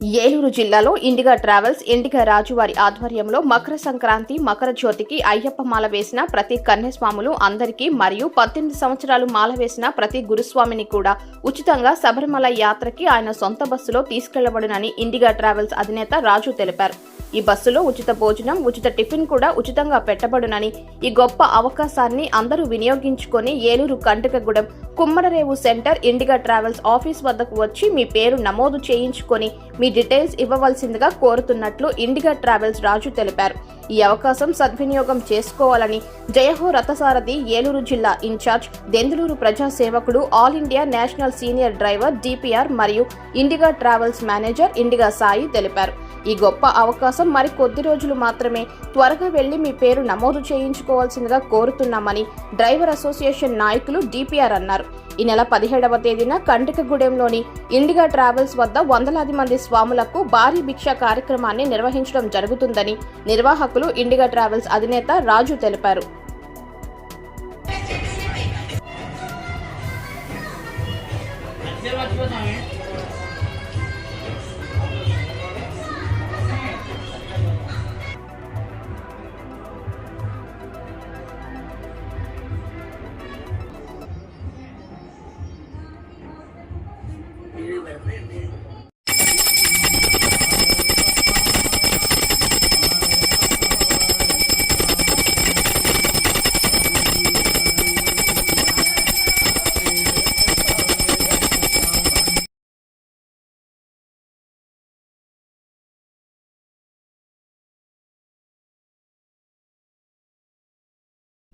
ఏలూరు జిల్లాలో ఇండిగా ట్రావెల్స్ ఇండిగా రాజువారి ఆధ్వర్యంలో మకర సంక్రాంతి మకర జ్యోతికి అయ్యప్ప మాల వేసిన ప్రతి కన్యస్వాములు అందరికీ మరియు పద్దెనిమిది సంవత్సరాలు మాల వేసిన ప్రతి గురుస్వామిని కూడా ఉచితంగా శబరిమల యాత్రకి ఆయన సొంత బస్సులో తీసుకెళ్ళబడునని ఇండిగా ట్రావెల్స్ అధినేత రాజు తెలిపారు. ఈ బస్సులో ఉచిత భోజనం ఉచిత టిఫిన్ కూడా ఉచితంగా పెట్టబడునని ఈ గొప్ప అవకాశాన్ని అందరూ వినియోగించుకొని Eluru Kantakagudem Kummadarevu center Indiga travels office వద్దకు వచ్చి మీ పేరు నమోదు చేయించుకొని మీ డీటెయిల్స్ ఇవ్వవలసిందిగా కోరుతున్నట్లు ఇండిగా ట్రావెల్స్ రాజు తెలిపారు. ఈ అవకాశం సద్వినియోగం చేసుకోవాలని జయహో రథసారథి ఏలూరు జిల్లా ఇన్ఛార్జ్ దెందులూరు ప్రజా సేవకుడు all India national senior driver DPR మరియు ఇండిగా ట్రావెల్స్ మేనేజర్ ఇండిగా సాయి తెలిపారు. ఈ గొప్ప అవకాశం మరి కొద్ది రోజులు మాత్రమే త్వరగా వెళ్ళి మీ పేరు నమోదు చేయించుకోవాల్సిందిగా కోరుతున్నామని డ్రైవర్ అసోసియేషన్ నాయకులు డిపిఆర్ అన్నారు. ఈ నెల పదిహేడవ తేదీన కంటికగూడెంలోని ఇండిగా ట్రావెల్స్ వద్ద వందలాది మంది స్వాములకు భారీ భిక్ష కార్యక్రమాన్ని నిర్వహించడం జరుగుతుందని నిర్వాహకులు ఇండిగా ట్రావెల్స్ అధినేత రాజు తెలిపారు. you and me.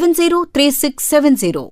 703670.